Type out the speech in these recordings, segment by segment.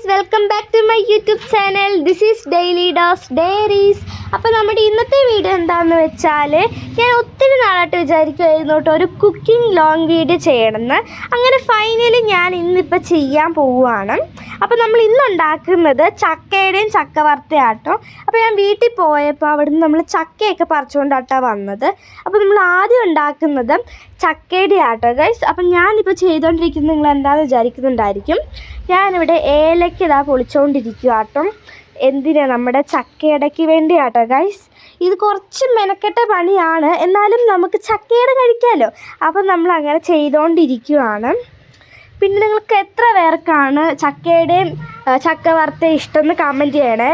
Guys welcome back to my YouTube channel this is daily dose diaries അപ്പോൾ നമ്മുടെ ഇന്നത്തെ video എന്താണെന്ന് വെച്ചാൽ ഞാൻ ഒത്തിരി നാളായിട്ട് വിചാരിക്കുമായിരുന്നു കേട്ടോ ഒരു കുക്കിംഗ് ലോങ് വീഡിയോ ചെയ്യണമെന്ന്. അങ്ങനെ ഫൈനലി ഞാൻ ഇന്നിപ്പോൾ ചെയ്യാൻ പോവുകയാണ്. അപ്പോൾ നമ്മൾ ഇന്നുണ്ടാക്കുന്നത് ചക്കയുടെയും ചക്ക വറുത്തയാട്ടോ അപ്പോൾ ഞാൻ വീട്ടിൽ പോയപ്പോൾ അവിടെ നിന്ന് നമ്മൾ ചക്കയൊക്കെ പറിച്ചുകൊണ്ടാട്ടോ വന്നത്. അപ്പോൾ നമ്മൾ ആദ്യം ഉണ്ടാക്കുന്നത് ചക്കയുടെ ആട്ടോ ഗൈസ്. അപ്പം ഞാനിപ്പോൾ ചെയ്തുകൊണ്ടിരിക്കുന്നത് നിങ്ങൾ എന്താണെന്ന് വിചാരിക്കുന്നുണ്ടായിരിക്കും? ഞാനിവിടെ ഏലയ്ക്ക് ഇതാ പൊളിച്ചുകൊണ്ടിരിക്കുക കേട്ടോ എന്തിനാ നമ്മുടെ ചക്കയടയ്ക്ക് വേണ്ടി ആട്ടോ ഗൈസ് ഇത് കുറച്ച് മെനക്കെട്ട പണിയാണ്. എന്നാലും നമുക്ക് ചക്കയട കഴിക്കാമല്ലോ അപ്പം നമ്മൾ അങ്ങനെ ചെയ്തുകൊണ്ടിരിക്കുകയാണ് പിന്നെ നിങ്ങൾക്ക് എത്ര പേർക്കാണ് ചക്കയുടെയും ചക്ക വറുത്ത ഇഷ്ടമെന്ന് കമന്റ് ചെയ്യണേ?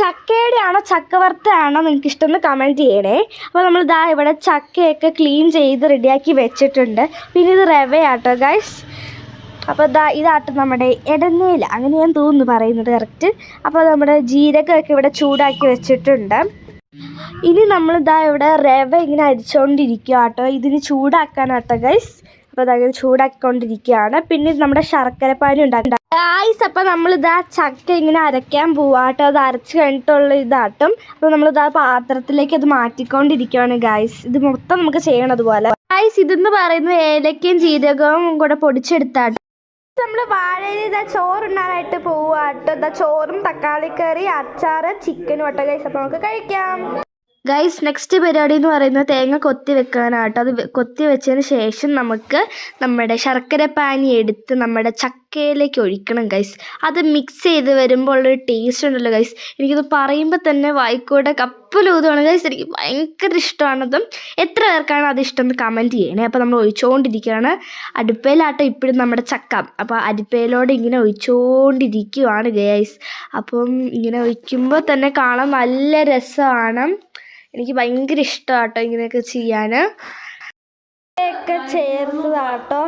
ചക്കയുടെ ആണോ ചക്ക ആണോ നിങ്ങൾക്ക് ഇഷ്ടമെന്ന് കമന്റ് ചെയ്യണേ? അപ്പോൾ നമ്മൾ ഇതാ ഇവിടെ ചക്കയൊക്കെ ക്ലീൻ ചെയ്ത് റെഡിയാക്കി വെച്ചിട്ടുണ്ട്. പിന്നെ ഇത് റവയാട്ടോ ഗൈസ് അപ്പോൾ ഇതാ ഇതാട്ട് നമ്മുടെ ഇടനേല അങ്ങനെ ഞാൻ തോന്നുന്നു പറയുന്നത് കറക്റ്റ് അപ്പോൾ നമ്മുടെ ജീരകമൊക്കെ ഇവിടെ ചൂടാക്കി വെച്ചിട്ടുണ്ട്. ഇനി നമ്മൾ ഇവിടെ റവ ഇങ്ങനെ അരിച്ചുകൊണ്ടിരിക്കുക കേട്ടോ ഇതിന് ചൂടാക്കാനാട്ടോ ഗൈസ് അപ്പോൾ അതങ്ങനെ ചൂടാക്കിക്കൊണ്ടിരിക്കുകയാണ് പിന്നെ നമ്മുടെ ശർക്കരപ്പാനി ഉണ്ടാക്കി ഗൈസ് അപ്പോൾ നമ്മളിതാ ചക്ക ഇങ്ങനെ അരയ്ക്കാൻ പോവാട്ടോ. അത് അരച്ച് കഴിഞ്ഞിട്ടുള്ള ഇതാട്ടും. അപ്പോൾ നമ്മളിതാ പാത്രത്തിലേക്ക് അത് മാറ്റിക്കൊണ്ടിരിക്കുകയാണ് ഗൈസ് ഇത് മൊത്തം നമുക്ക് ചെയ്യണതുപോലെ. ഗൈസ് ഇതെന്ന് പറയുന്നത് ഏലക്കയും ജീരകവും കൂടെ പൊടിച്ചെടുത്താട്ടോ. നമ്മൾ വാഴയിൽ ഇതാ ചോറുണ്ണാനായിട്ട് പോവാട്ടോ ഇതാ ചോറും തക്കാളി കറി അച്ചാറ് ചിക്കനും ഒട്ട ഗൈസ് അപ്പോൾ നമുക്ക് കഴിക്കാം. ഗൈസ് നെക്സ്റ്റ് പരിപാടി എന്ന് പറയുന്നത് തേങ്ങ കൊത്തി വെക്കാനാട്ടോ. അത് കൊത്തി വെച്ചതിന് ശേഷം നമുക്ക് നമ്മുടെ ശർക്കര പാനി എടുത്ത് നമ്മുടെ ചക്കയിലേക്ക് ഒഴിക്കണം ഗൈസ് അത് മിക്സ് ചെയ്ത് വരുമ്പോൾ ഉള്ളൊരു ടേസ്റ്റ് ഉണ്ടല്ലോ ഗൈസ് എനിക്കത് പറയുമ്പോൾ തന്നെ വായിക്കൂടെ കപ്പലൂതുവാണ് ഗൈസ് എനിക്ക് ഭയങ്കര ഇഷ്ടമാണതും എത്ര പേർക്കാണ് അത് ഇഷ്ടം എന്ന് കമന്റ് ചെയ്യണേ. അപ്പോൾ നമ്മൾ ഒഴിച്ചുകൊണ്ടിരിക്കുകയാണ് അടുപ്പയിലാട്ടോ ഇപ്പോഴും നമ്മുടെ ചക്ക. അപ്പോൾ അടുപ്പയിലോടെ ഇങ്ങനെ ഒഴിച്ചുകൊണ്ടിരിക്കുവാണ് ഗൈസ് അപ്പം ഇങ്ങനെ ഒഴിക്കുമ്പോൾ തന്നെ കാണാൻ നല്ല രസമാണ്. എനിക്ക് ഭയങ്കര ഇഷ്ടമാട്ടോ ഇങ്ങനെയൊക്കെ ചെയ്യാൻ ഒക്കെ ചേർന്നതാട്ടോ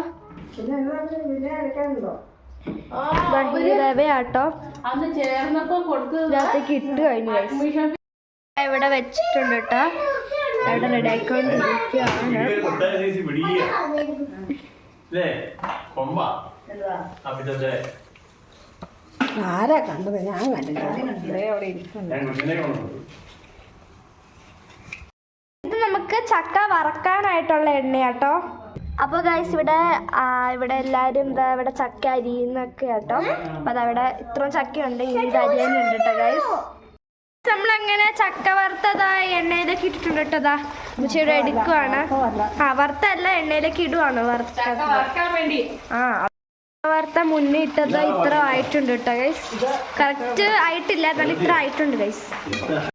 റവയാട്ടോ അന്ന് ചേർന്നപ്പോ കൊടുത്തത് ഇതിനകത്തേക്ക് ഇട്ട് കഴിഞ്ഞു guys. ഇവിടെ വെച്ചിട്ടുണ്ട് കേട്ടോ ഇവിടെ റെഡി ആയിക്കൊണ്ടിരിക്കുകയാണ്. ആരാ കണ്ടത്? ഞാൻ കണ്ടില്ല അവിടെ ഇരിക്കുന്നു ഞാൻ കുഞ്ഞിനെ കൊണ്ടുവന്നു ഇത് നമുക്ക് ചക്ക വറക്കാനായിട്ടുള്ള എണ്ണയാട്ടോ. അപ്പോൾ ഗൈസ് ഇവിടെ ഇവിടെ എല്ലാരും ഇതാ ഇവിടെ ചക്ക അരിയുന്നൊക്കെ കേട്ടോ അപ്പം അതവിടെ ഇത്രയും ചക്കയുണ്ട് ഇനി ഇത് അരിയാനുണ്ട് കേട്ടോ ഗൈസ് നമ്മളങ്ങനെ ചക്ക വറുത്തതാ എണ്ണയിലേക്ക് ഇട്ടിട്ടുണ്ട് കേട്ടതാ അതാ ഇവിടെ എടുക്കുവാണ്. ആ വറുത്തല്ല എണ്ണയിലേക്ക് ഇടുവാണ് വറുത്ത. വറക്കാൻ വേണ്ടി. ആ വറുത്ത മുന്നേ ഇട്ടത് ഇത്ര ആയിട്ടുണ്ട് കേട്ടോ ഗൈസ് കറക്റ്റ് ആയിട്ടില്ല എന്നാലും ഇത്ര ആയിട്ടുണ്ട് ഗൈസ്